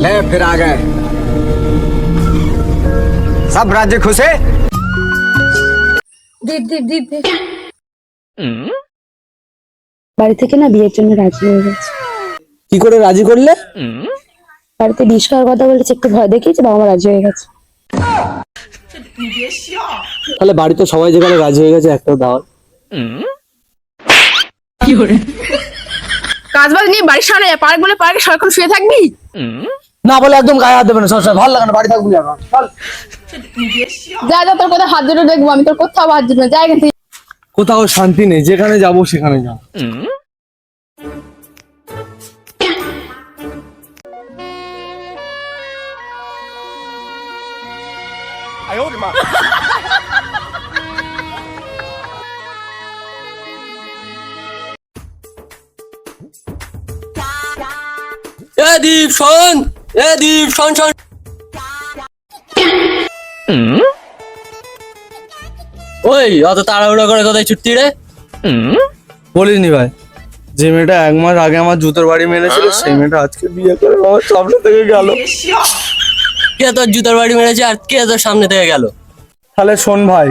ले फिर आ गए सब राज्य खुश है দীপ দীপ দীপ দীপ বাড়ি থেকে না বিয়ের জন্য রাজি হয়ে গেছে কি করে রাজি করলে বাড়িতে বিষ খাওয়ার কথা বলেছে একটু ভয় দেখিয়েছে বাবা মা রাজি হয়ে গেছে তাহলে বাড়িতে সবাই যেখানে রাজি হয়ে গেছে একটাও দাও কাজ বাজ নিয়ে বাড়ির সামনে পার্ক বলে পার্কে সারাক্ষণ শুয়ে থাকবি না বলে একদম গায়ে হাত দেবে না সবসময় ভালো লাগে না বাড়ি থাকবি এখন যা যা তোর কথা হাত দুটো দেখব আমি তোর কোথাও হাত দুটো যাই থেকে। কোথাও শান্তি নেই যেখানে যাব সেখানে যাও দীপ শোন। এ দীপ শোন শোন ওই অত তাড়াহুড়ো করে কোথায় ছুটতি রে? বলিনি ভাই। যে মেয়েটা এক মাস আগে আমার জুতোর বাড়ি মেরেছিল সেই মেয়েটা আজকে বিয়ে করে আমার সামনে থেকে গেল। কে তোর জুতোর বাড়ি মেরেছে আর কে তোর সামনে থেকে গেল? তাহলে শোন ভাই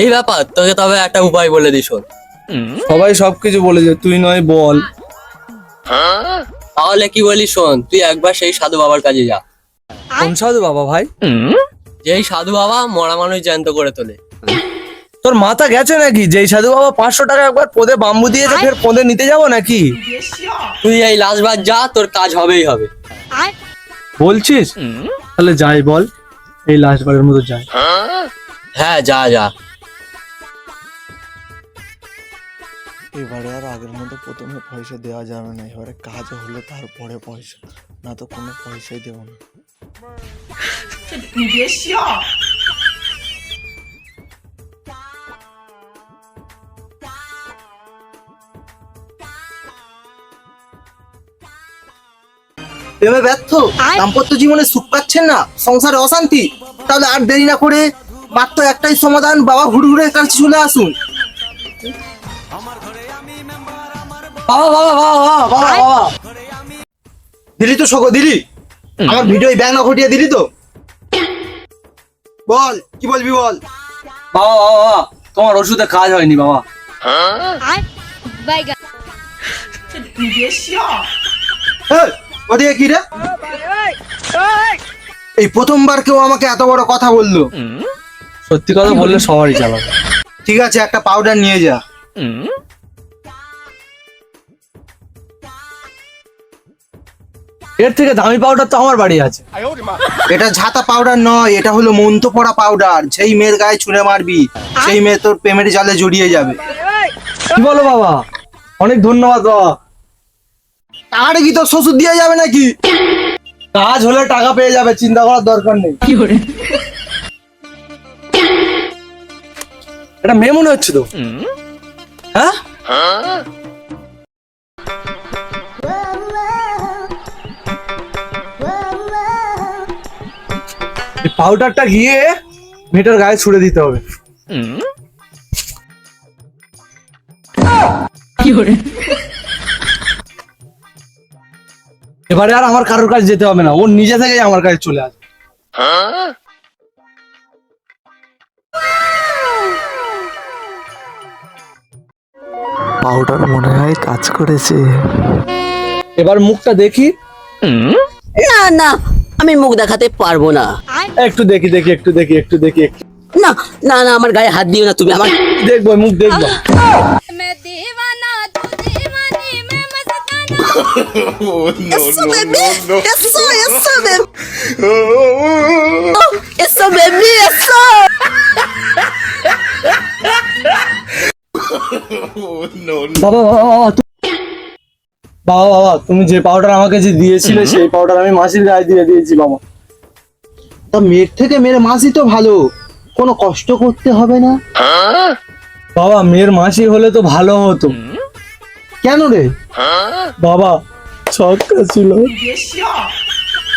এই ব্যাপার তোকে তবে একটা উপায় বলে দিস শোন। সবাই সবকিছু বলেছে তুই নয় বল। তাহলে কি বলি শোন তুই একবার সেই সাধু বাবার কাছে যা। কোন সাধু বাবা ভাই? যেই সাধু বাবা মরা মানুষ জ্যান্ত করে তোলে। তোর মাথা গেছে নাকি? যেই সাধু বাবা পাঁচশো টাকা একবার পদে বাম্বু দিয়েছে ফের পদে নিতে যাব নাকি? তুই এই লাস্টবার যা তোর কাজ হবেই হবে। বলছিস? তাহলে যাই বল। এই লাস্টবারের মতো যাই। হ্যাঁ যা যা। এবারে আর আগের মতো প্রথমে পয়সা দেওয়া যাবে না, এবারে কাজ হলে তারপরে পয়সা। না তো কোনো পয়সাই দেবো না। প্রেমে ব্যর্থ? দাম্পত্য জীবনে সুখ পাচ্ছেন না? সংসারে অশান্তি? তাহলে আর দেরি না করে মাত্র একটাই সমাধান, বাবা হুড়হুড়ের কাছে চলে আসুন। বাবা বাবা বাবা বাবা বাবা বাবা। দিলি তো শোকো দিলি? আমার ভিডিও ব্যাং না ঘটিয়ে দিলি তো? বল কি বলবি বল? বাবা বাবা বাবা তোমার ওষুধে কাজ হয়নি বাবা। এই, ওদিকে কি রে? এই প্রথমবার কেউ আমাকে এত বড় কথা বলল। সত্যি কথা বললে সবারই চালাবে ঠিক আছে একটা পাউডার নিয়ে যা। এর থেকে দামি পাউডার তো আমার বাড়ি আছে। এটা ঝাতা পাউডার নয় এটা হলো মন্ত পড়া পাউডার যেই মেয়ের গায়ে ছুঁড়ে মারবি সেই মেয়ে তোর প্রেমের জালে জড়িয়ে যাবে। কি বলো বাবা? অনেক ধন্যবাদ বাবা। টাকাটা কি তোর শ্বশুর দিয়ে যাবে নাকি? কাজ হলে টাকা পেয়ে যাবে চিন্তা করার দরকার নেই। কি করে? এটা মেয়ে মনে হচ্ছে তো? হ্যাঁ? পাউডারটা গিয়ে মেয়েটার গায়ে ছুড়ে দিতে হবে। এবারে আর আমার কারোর কাছে যেতে হবে না ও নিজে থেকেই আমার কাছে চলে আসবে। পাউডার মনে হয় কাজ করেছে। এবার মুখটা দেখি। না না আমি মুখ দেখাতে পারব না। একটু দেখি দেখি একটু দেখি একটু দেখি না না না আমার গায়ে হাত দিও না তুমি আমার দেখব মুখ দেখব। বাবা বাবা বেবি বাবা তুমি যে পাউডার আমাকে যে দিয়েছিলে সেই পাউডার আমি মাসির গায়ে দিয়ে দিয়েছি বাবা। তা মেয়ের থেকে মেয়ের মাসি তো ভালো। কোনো কষ্ট করতে হবে না। বাবা মেয়ের মাসি হলে তো ভালো হতো। কেন রে? বাবা ছক্কা ছিল।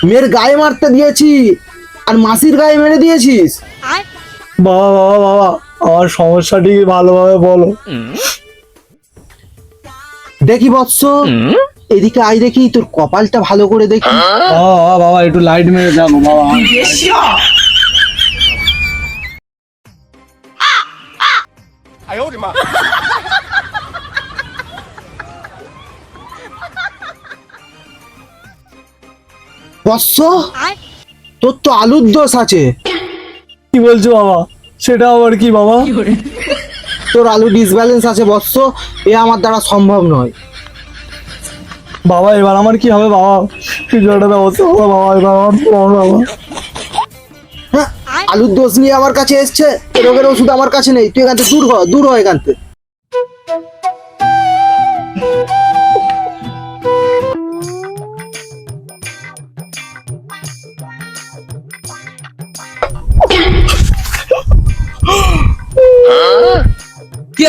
মেয়ের গায়ে মারতে দিয়েছি আর মাসির গায়ে মেরে দিয়েছিস? বাবা বাবা বাবা আমার সমস্যাটি ভালোভাবে বলো। দেখি বৎস। এদিকে আই দেখি তোর কপালটা ভালো করে দেখি। বাবা একটু লাইট মেরে দেখো বাবা। বৎস তোর তো আলুর দোষ আছে। কি বলছো বাবা? সেটা আবার কি বাবা? তোর আলু ডিসব্যালেন্স আছে বৎস এ আমার দ্বারা সম্ভব নয়। বাবা এবার আমার কি হবে বাবা? কিছু একটা ব্যবস্থা করো বাবা এবার আমার কি হবে বাবা? হ্যাঁ, আলুর দোষ নিয়ে আমার কাছে এসছে রোগের ওষুধ আমার কাছে নেই তুই এখান থেকে দূর হ দূর হয় এখান থেকে।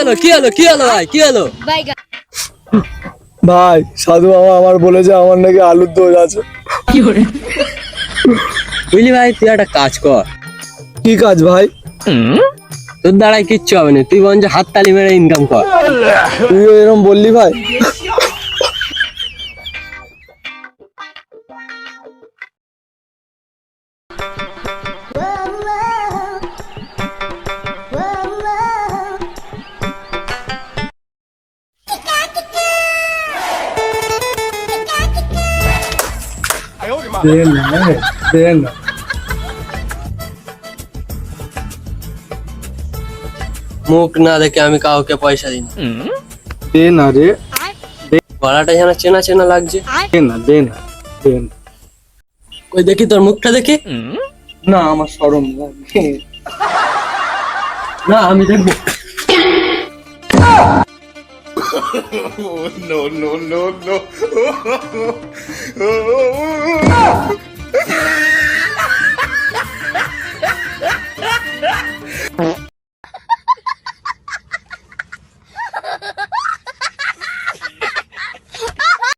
হলো কি হলো কি হলো ভাই কি হলো? ভাই সাধু বাবা আমার বলেছে আমার নাকি আলুর দোষ আছে। বুঝলি ভাই তুই একটা কাজ কর। কি কাজ ভাই? তোর দাঁড়ায় কিচ্ছু হবে না তুই বরঞ্চ হাত তালি মেরে ইনকাম কর। তুই এরকম বললি ভাই? দেন না দেন না মুখ না দেখে আমি কাউকে পয়সা দিই না দে না রে গলাটা যেন চেনা চেনা লাগছে দে না দে না দে না ওই দেখি তোর মুখটা দেখি না আমার সরম লাগে না আমি দেখব no, no, no, no.